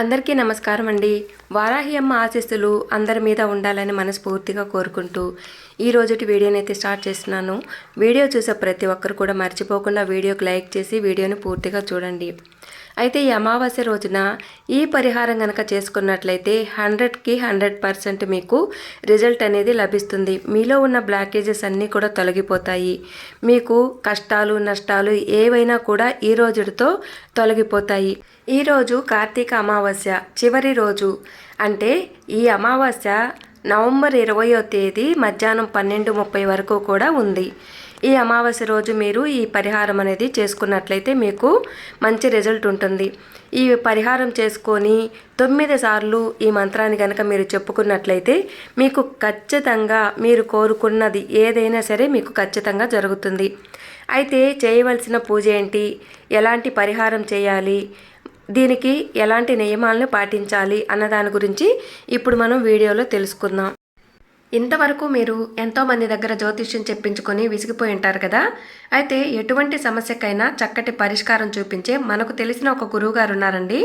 అందరికీ నమస్కారం అండి. వారాహి అమ్మ ఆశీస్సులు అందరి మీద ఉండాలని మనస్ఫూర్తిగా కోరుకుంటూ ఈ రోజుటి వీడియోని అయితే స్టార్ట్ చేస్తున్నాను. వీడియో చూసే ప్రతి ఒక్కరు కూడా మర్చిపోకుండా వీడియోకి లైక్ చేసి వీడియోని పూర్తిగా చూడండి. అయితే ఈ అమావాస్య రోజున ఈ పరిహారం కనుక చేసుకున్నట్లయితే హండ్రెడ్కి హండ్రెడ్ పర్సెంట్ మీకు రిజల్ట్ అనేది లభిస్తుంది. మీలో ఉన్న బ్లాకేజెస్ అన్నీ కూడా తొలగిపోతాయి. మీకు కష్టాలు నష్టాలు ఏవైనా కూడా ఈ రోజుతో తొలగిపోతాయి. ఈరోజు కార్తీక అమావాస్య చివరి రోజు. అంటే ఈ అమావాస్య నవంబర్ ఇరవయో తేదీ మధ్యాహ్నం పన్నెండు ముప్పై వరకు కూడా ఉంది. ఈ అమావాస్య రోజు మీరు ఈ పరిహారం అనేది చేసుకున్నట్లయితే మీకు మంచి రిజల్ట్ ఉంటుంది. ఈ పరిహారం చేసుకొని తొమ్మిది సార్లు ఈ మంత్రాన్ని కనుక మీరు చెప్పుకున్నట్లయితే మీకు ఖచ్చితంగా మీరు కోరుకున్నది ఏదైనా సరే మీకు ఖచ్చితంగా జరుగుతుంది. అయితే చేయవలసిన పూజ ఏంటి? ఎలాంటి పరిహారం చేయాలి? దీనికి ఎలాంటి నియమాలను పాటించాలి అన్న దాని గురించి ఇప్పుడు మనం వీడియోలో తెలుసుకుందాం. ఇంతవరకు మీరు ఎంతోమంది దగ్గర జ్యోతిష్యం చెప్పించుకొని విసిగిపోయి ఉంటారు కదా. అయితే ఎటువంటి సమస్యకైనా చక్కటి పరిష్కారం చూపించే మనకు తెలిసిన ఒక గురువు గారు ఉన్నారండి.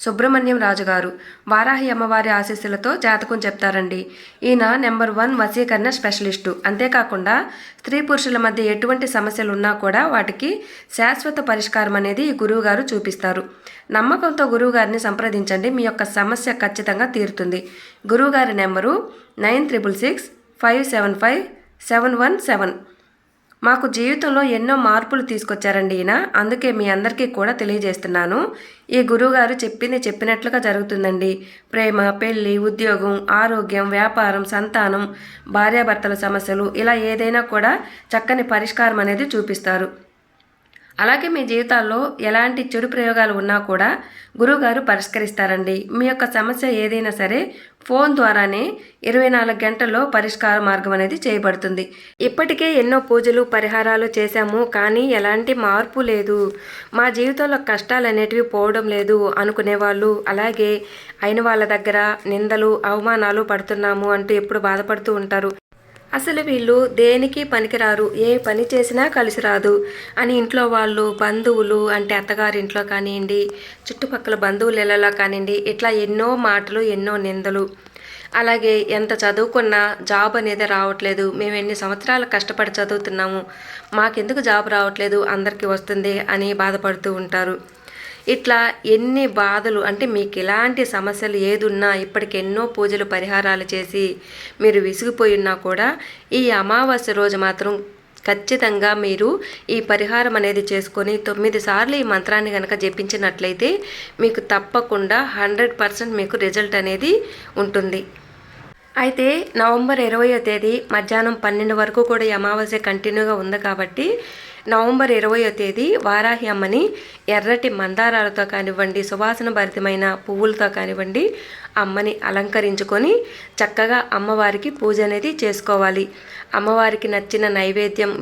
సుబ్రహ్మణ్యం రాజు గారు. వారాహి అమ్మవారి ఆశీస్సులతో జాతకం చెప్తారండి. ఈయన నెంబర్ వన్ వశీకరణ స్పెషలిస్టు. అంతేకాకుండా స్త్రీ పురుషుల మధ్య ఎటువంటి సమస్యలు ఉన్నా కూడా వాటికి శాశ్వత పరిష్కారం అనేది ఈ గురువు గారు చూపిస్తారు. నమ్మకంతో గురువుగారిని సంప్రదించండి. మీ యొక్క సమస్య ఖచ్చితంగా తీరుతుంది. గురువుగారి number nine triple six five seven five seven one seven. మాకు జీవితంలో ఎన్నో మార్పులు తీసుకొచ్చారండి ఈయన. అందుకే మీ అందరికీ కూడా తెలియజేస్తున్నాను. ఈ గురువుగారు చెప్పింది చెప్పినట్లుగా జరుగుతుందండి. ప్రేమ పెళ్ళి ఉద్యోగం ఆరోగ్యం వ్యాపారం సంతానం భార్యాభర్తల సమస్యలు ఇలా ఏదైనా కూడా చక్కని పరిష్కారం అనేది చూపిస్తారు. అలాగే మీ జీవితాల్లో ఎలాంటి చెడు ప్రయోగాలు ఉన్నా కూడా గురువుగారు పరిష్కరిస్తారండి. మీ యొక్క సమస్య ఏదైనా సరే ఫోన్ ద్వారానే ఇరవై నాలుగు గంటల్లో పరిష్కార మార్గం అనేది చేయబడుతుంది. ఇప్పటికే ఎన్నో పూజలు పరిహారాలు చేశాము కానీ ఎలాంటి మార్పు లేదు. మా జీవితంలో కష్టాలు అనేటివి పోవడం లేదు అనుకునే వాళ్ళు అలాగే అయిన వాళ్ళ దగ్గర నిందలు అవమానాలు పడుతున్నాము అంటూ ఎప్పుడు బాధపడుతూ ఉంటారు. అసలు వీళ్ళు దేనికి పనికిరారు? ఏ పని చేసినా కలిసి రాదు. అని ఇంట్లో వాళ్ళు బంధువులు అంటే అత్తగారింట్లో కానివ్వండి చుట్టుపక్కల బంధువులు ఇళ్ళలో కానివ్వండి ఇట్లా ఎన్నో మాటలు ఎన్నో నిందలు. అలాగే ఎంత చదువుకున్నా జాబ్ అనేది రావట్లేదు. మేము ఎన్ని సంవత్సరాలు కష్టపడి చదువుతున్నాము? మాకెందుకు జాబ్ రావట్లేదు? అందరికీ వస్తుంది అని బాధపడుతూ ఉంటారు. ఇట్లా ఎన్ని బాధలు అంటే మీకు ఎలాంటి సమస్యలు ఏదున్నా ఇప్పటికి ఎన్నో పూజలు పరిహారాలు చేసి మీరు విసిగిపోయి ఉన్నా కూడా ఈ అమావాస్య రోజు మాత్రం ఖచ్చితంగా మీరు ఈ పరిహారం అనేది చేసుకొని తొమ్మిది సార్లు ఈ మంత్రాన్ని కనుక జపించినట్లయితే మీకు తప్పకుండా హండ్రెడ్ పర్సెంట్ మీకు రిజల్ట్ అనేది ఉంటుంది. అయితే నవంబర్ ఇరవయో తేదీ మధ్యాహ్నం పన్నెండు వరకు కూడా ఈ అమావాస్య కంటిన్యూగా ఉంది కాబట్టి నవంబర్ ఇరవయో తేదీ వారాహి అమ్మని ఎర్రటి మందారాలతో కానివ్వండి సువాసన భరితమైన పువ్వులతో కానివ్వండి అమ్మని అలంకరించుకొని చక్కగా అమ్మవారికి పూజ అనేది చేసుకోవాలి. అమ్మవారికి నచ్చిన నైవేద్యం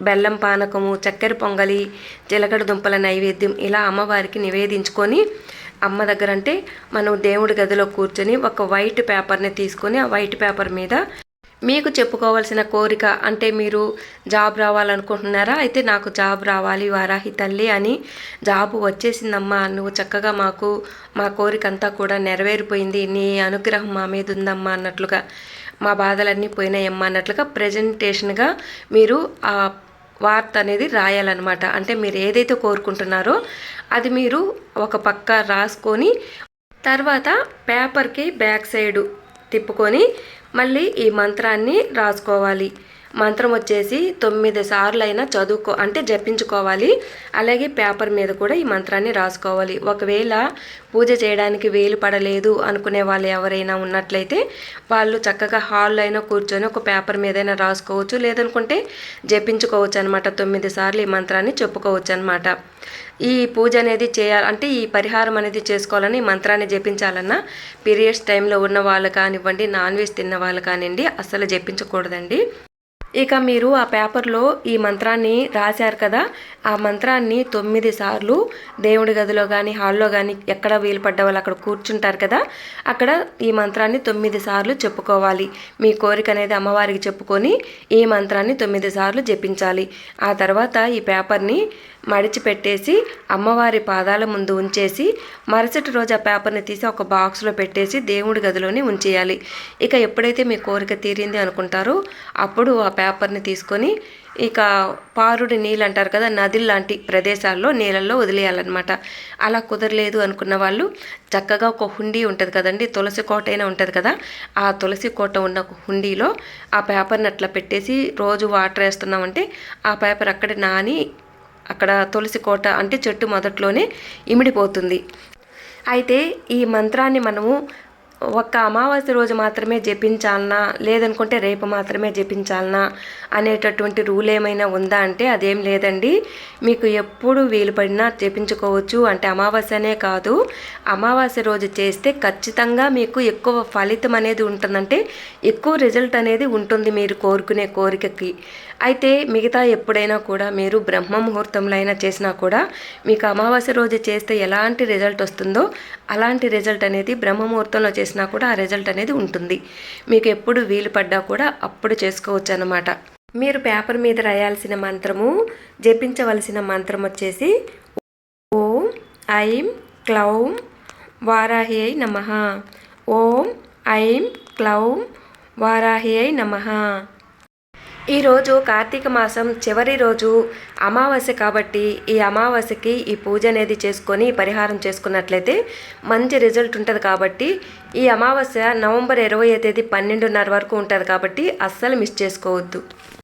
బెల్లం పానకము చక్కెర పొంగలి జీలకడ దుంపల నైవేద్యం ఇలా అమ్మవారికి నివేదించుకొని అమ్మ దగ్గర అంటే మనం దేవుడి గదిలో కూర్చొని ఒక వైట్ పేపర్ని తీసుకొని ఆ వైట్ పేపర్ మీద మీకు చెప్పుకోవాల్సిన కోరిక అంటే మీరు జాబ్ రావాలనుకుంటున్నారా? అయితే నాకు జాబ్ రావాలి వారాహి తల్లి అని జాబ్ వచ్చేసిందమ్మా. నువ్వు చక్కగా మాకు మా కోరిక అంతా కూడా నెరవేరిపోయింది. నీ అనుగ్రహం మా మీద ఉందమ్మా అన్నట్లుగా మా బాధలన్నీ పోయినాయమ్మా అన్నట్లుగా ప్రజెంటేషన్గా మీరు ఆ వార్త అనేది రాయాలన్నమాట. అంటే మీరు ఏదైతే కోరుకుంటున్నారో అది మీరు ఒక పక్క రాసుకొని తర్వాత పేపర్కి బ్యాక్ సైడు తిప్పుకొని మళ్ళీ ఈ మంత్రాన్ని రాసుకోవాలి. మంత్రం వచ్చేసి తొమ్మిది సార్లు అయినా చదువుకో అంటే జపించుకోవాలి. అలాగే పేపర్ మీద కూడా ఈ మంత్రాన్ని రాసుకోవాలి. ఒకవేళ పూజ చేయడానికి వేలు పడలేదు అనుకునే వాళ్ళు ఎవరైనా ఉన్నట్లయితే వాళ్ళు చక్కగా హాల్లో అయినా కూర్చొని ఒక పేపర్ మీదైనా రాసుకోవచ్చు. లేదనుకుంటే జపించుకోవచ్చు అనమాట తొమ్మిది సార్లు ఈ మంత్రాన్ని చెప్పుకోవచ్చు అనమాట ఈ పూజ అనేది చేయాలి అంటే ఈ పరిహారం అనేది చేసుకోవాలని మంత్రాన్ని జపించాలన్నా పీరియడ్స్ టైంలో ఉన్న వాళ్ళు కానివ్వండి నాన్ వెజ్ తిన్న వాళ్ళు కానివ్వండి అస్సలు జపించకూడదండి. ఇక మీరు ఆ పేపర్లో ఈ మంత్రాన్ని రాశారు కదా ఆ మంత్రాన్ని తొమ్మిది సార్లు దేవుడి గదిలో కానీ హాల్లో కానీ ఎక్కడ వీలు పడ్డ వాళ్ళు అక్కడ కూర్చుంటారు కదా అక్కడ ఈ మంత్రాన్ని తొమ్మిది సార్లు చెప్పుకోవాలి. మీ కోరిక అనేది అమ్మవారికి చెప్పుకొని ఈ మంత్రాన్ని తొమ్మిది సార్లు జపించాలి. ఆ తర్వాత ఈ పేపర్ని మడిచిపెట్టేసి అమ్మవారి పాదాల ముందు ఉంచేసి మరుసటి రోజు ఆ పేపర్ని తీసి ఒక బాక్స్లో పెట్టేసి దేవుడి గదిలోనే ఉంచేయాలి. ఇక ఎప్పుడైతే మీ కోరిక తీరింది అనుకుంటారో అప్పుడు ఆ పేపర్ని తీసుకొని ఇక పారుడి నీళ్ళు అంటారు కదా నది లాంటి ప్రదేశాల్లో నీళ్ళల్లో వదిలేయాలన్నమాట. అలా కుదరలేదు అనుకున్న వాళ్ళు చక్కగా ఒక హుండీ ఉంటుంది కదండి తులసి కోట అయినా ఉంటుంది కదా ఆ తులసి కోట ఉన్న ఒక హుండీలో ఆ పేపర్ని అట్లా పెట్టేసి రోజు వాటర్ వేస్తున్నామంటే ఆ పేపర్ అక్కడే నాని అక్కడ తులసి కోట అంటే చెట్టు మొదట్లోనే ఇమిడిపోతుంది. అయితే ఈ మంత్రాన్ని మనము ఒక్క అమావాస్య రోజు మాత్రమే జపించాలనా? లేదనుకుంటే రేపు మాత్రమే జపించాలనా? అనేటటువంటి రూల్ ఏమైనా ఉందా అంటే అదేం లేదండి. మీకు ఎప్పుడు వీలు పడినా జపించుకోవచ్చు. అంటే అమావాస్యనే కాదు. అమావాస్య రోజు చేస్తే ఖచ్చితంగా మీకు ఎక్కువ ఫలితం అనేది ఉంటుందంటే ఎక్కువ రిజల్ట్ అనేది ఉంటుంది మీరు కోరుకునే కోరికకి. అయితే మిగతా ఎప్పుడైనా కూడా మీరు బ్రహ్మ ముహూర్తంలో అయినా చేసినా కూడా మీకు అమావాస్య రోజు చేస్తే ఎలాంటి రిజల్ట్ వస్తుందో అలాంటి రిజల్ట్ అనేది బ్రహ్మ ముహూర్తంలో చేసినా కూడా ఆ రిజల్ట్ అనేది ఉంటుంది. మీకు ఎప్పుడు వీలు పడ్డా కూడా అప్పుడు చేసుకోవచ్చు అన్నమాట మీరు పేపర్ మీద రాయాల్సిన మంత్రము జపించవలసిన మంత్రం వచ్చేసి ఓం ఐం క్లౌం వారాహి అయి నమ. ఓం ఐం క్లౌం వారాహి అయి నమ. ఈరోజు కార్తీక మాసం చివరి రోజు అమావాస్య కాబట్టి ఈ అమావాస్యకి ఈ పూజ అనేది చేసుకొని పరిహారం చేసుకున్నట్లయితే మంచి రిజల్ట్ ఉంటుంది కాబట్టి ఈ అమావాస్య నవంబర్ ఇరవై తేదీ పన్నెండున్నర వరకు ఉంటుంది కాబట్టి అస్సలు మిస్ చేసుకోవద్దు.